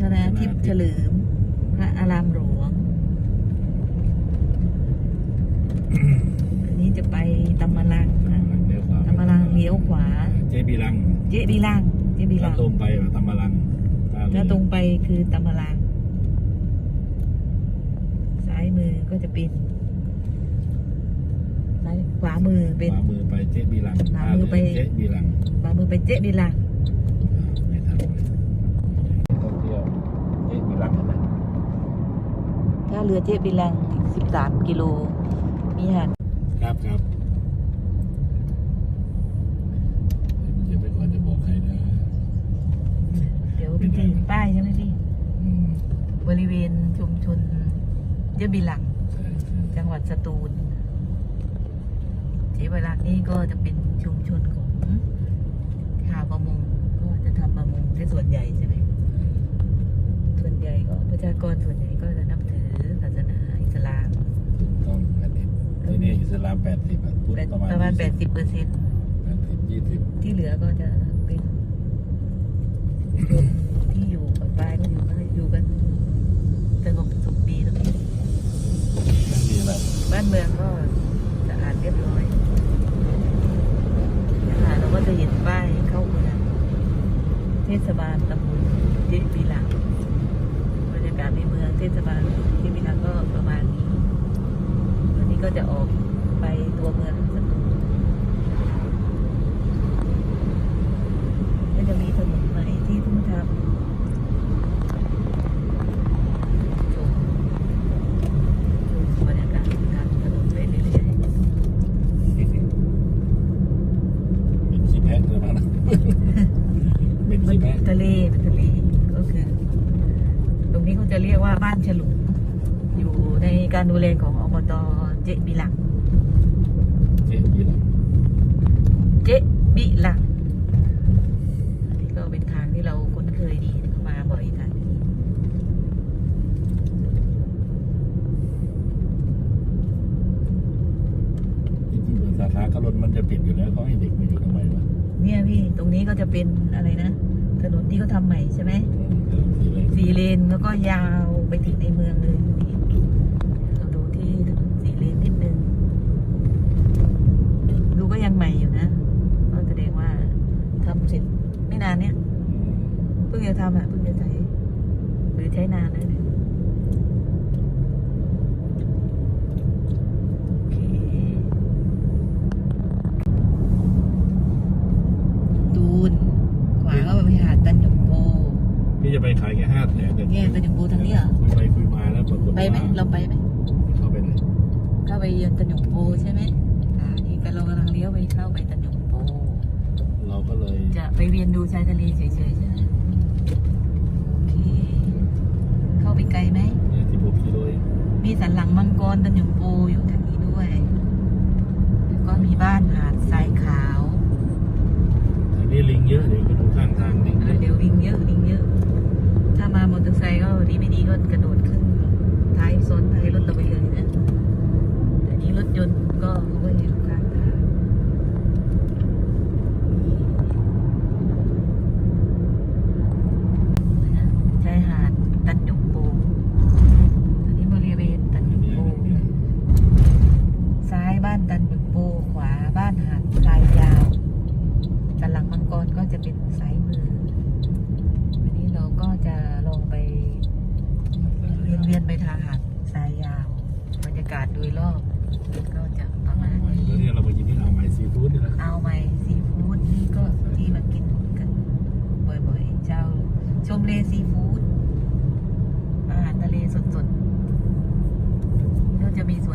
ชนะทิพย์เฉลิม พระอารามหลวง อันนี้จะไปตำมะลังค่ะเลี้ยวขวาตำมะลังเลี้ยวขวา เจบีลัง เจ๊บีลัง เจ๊บีลัถ้างตรงไปตำมะลังแล้วตรงไปคือตำมะลัง ซ้ายมือก็จะเป็นซ้ายขวามือเป็นขวามือไปเจบีลังขวามือไปเจบีลังขวามือไปเจ๊บีลังไม่ทันเลยท่องเที่ยวเจบีลังเห็นไหม ถ้าเรือเจ๊บีลังอีกสิบสามกิโล มีหาดครับครับเดี๋ยวไปก่อนจะบอกใครนะ เดี๋ยวพี่จะเห็นป้ายใช่ไหมพี่อืมบริเวณชุมชนเจ๊บีลังใช่ใช่จังหวัดสตูลเจ๊บีลังนี่ก็จะเป็นชุมชนของชาวประมงก็จะทำประมงที่ส่วนใหญ่ใช่ไหมส่วนใหญ่ก็ประชากรส่วนใหญ่ก็จะนับถือ ศาสนาอิสลามถูกต้องแปดสิบที่นี่อิสลามแปดสิบพุทธเป็นประมาณประมาณ20 80เปอร์เซ็นต์แปดสิบยี่สิบที่เหลือก็จะเป็นคนที่อยู่ปลายก็อยู่ก็อยู่กันสงบสุขดีตรงนี้ดีแหละบ้านเมืองก็สะอาดเรียบร้อยนะคะเราก็จะเห็นป้ายเข้าเมืองเทศบาลตำบลเจปีหลังบรรยากาศ ในเมืองเทศบาลเจปีหลังก็ประมาณนี้ วันนี้ก็จะออกไปตัวเมืองสตูลก็จะมีถนนใหม่ที่เพิ่งทำชมชมบรรยากาศทางถนนไปเรื่อยๆ เป็นขี้แพะเลยมั้งนะเป็น มัน ขี้แพะ ทะเลมันทะเลก็คือ ตรงนี้เขา จะเรียกว่าบ้านฉลุงอยู่ในการดูแลของอบตเจ๊บิลังเจ๊ยีหลังเจ๊บิลังอันนี้ก็เป็นทางที่เราคุ้นเคยดีมาบ่อยทางนี้จริงๆสาขากระลนมันจะปิดอยู่แล้วเขาให้เด็กมาอยู่ทำไมวะเนี่ยพี่ตรงนี้ก็จะเป็นอะไรนะถนนที่เขาทำใหม่ใช่ไหม เออสีอะไร สีเลนแล้วก็ยาวไปถึงในเมืองเลยนี่เราดูที่ถนนสีเลนนิดนึง ดูก็ยังใหม่อยู่นะก็แสดงว่าทำเสร็จไม่นานเนี้ยเพิ่งจะทำอะเพิ่งจะใช้หรือใช้นานนะเนี่ยโอเคตูน ขวาก็ไปหาดตันหยงโป พี่จะไปขายแค่ห้าแสน เนี่ยตันหยงโปทางนี้เหรอ คุยไปคุยมาแล้วปรากฏ ไปไหมว่าเราไปไหมเข้าไปเลยเข้าไปเยือนตันหยงโปใช่ไหมอ่านี่ก็เรากำลังเลี้ยวไปเข้าไปตันหยงโป เราก็เลยจะไปเวียนดูชายทะเลเฉยๆใช่ไหมโอเคเข้าไปไกลไหม เนี่ยที่ผมกิโลเองมีสันหลังมังกรตันหยงโปอยู่ทางนี้ด้วย แล้วก็มีบ้านหาดทรายขาวทางนี้ลิงเยอะเดี๋ยวไปดูข้างทางลิง เอ เย อ อะ เดี๋ยวลิงเยอะลิงเยอะ ถ้ามามอเตอร์ไซค์ก็ดีไม่ดีก็กระโดดขึ้นท้ายซ้อนท้ายรถเราไปเลยนะแต่นี้รถยนต์ก็เขาก็อยู่ข้างทาง ชายหาดตันหยงโปอันนี้บริเวณตันหยง เนี่ย โป เนี่ย ซ้ายบ้านตันหยงโป ขวาบ้านหาดทรายยาวสันหลังมังกรก็จะเป็นซ้ายมือ วันนี้เราก็จะลองไปเวีย นเวียนไปทางหาดทรายยาวบรรยากาศโดยรอบก็จะประมาณนี้แล้วเนี่ยเรามากินที่อ่าวใหม่ซีฟู้ดนี่นะเอาไหมซีฟู้ดนี่ก็ที่มากินกันบ่อยๆเจ้าชมเลซีฟู้ดอาหารทะเลสดๆก็จะมีส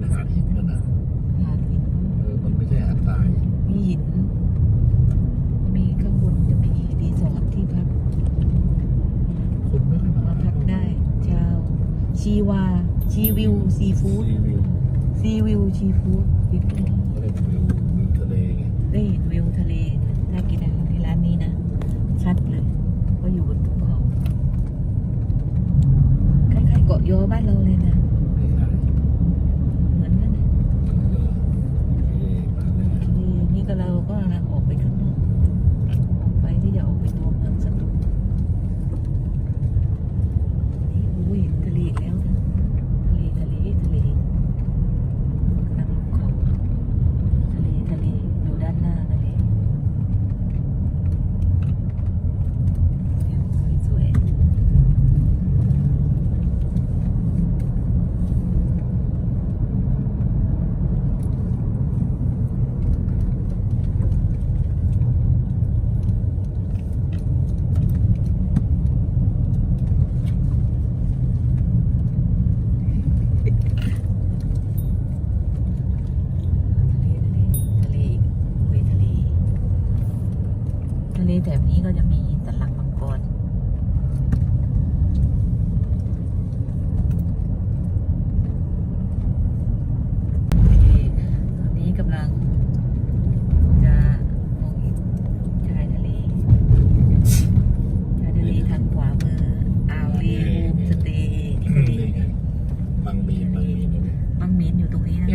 เป็นหาดหินนั่นนะหาดหินเออมันไม่ใช่หาดทรายมีหิน มีข้างบนจะมีรีสอร์ทที่พักคนไม่ค่อยมาพักได้ชาวชีวาชีวิวซีฟู้ดซีวิวซีฟู้ด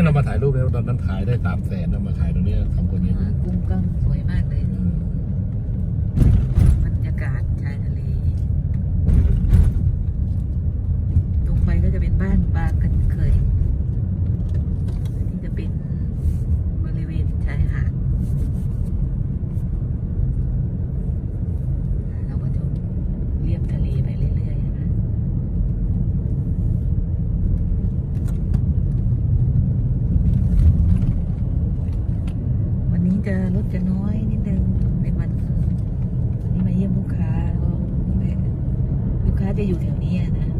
เรามาถ่ายรูปแล้วตอนนั้นถ่ายได้สามแสนเรามาขายตรงนี้สองคนนี้กุ้งก็สวยมากเลยบรรยากาศชายทะเล ตรงไปก็จะเป็นบ้านบาา อยู่แถวนี้นะ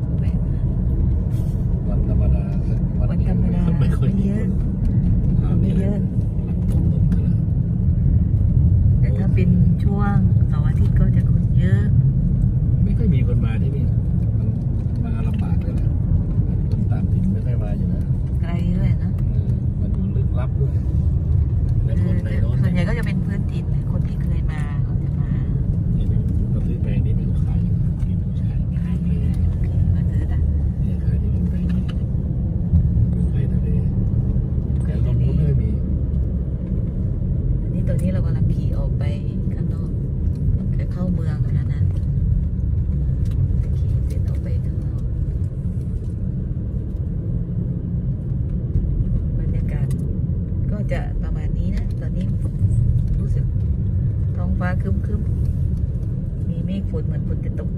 คึมคึมมีเมฆฝนเหมือนฝนจะตก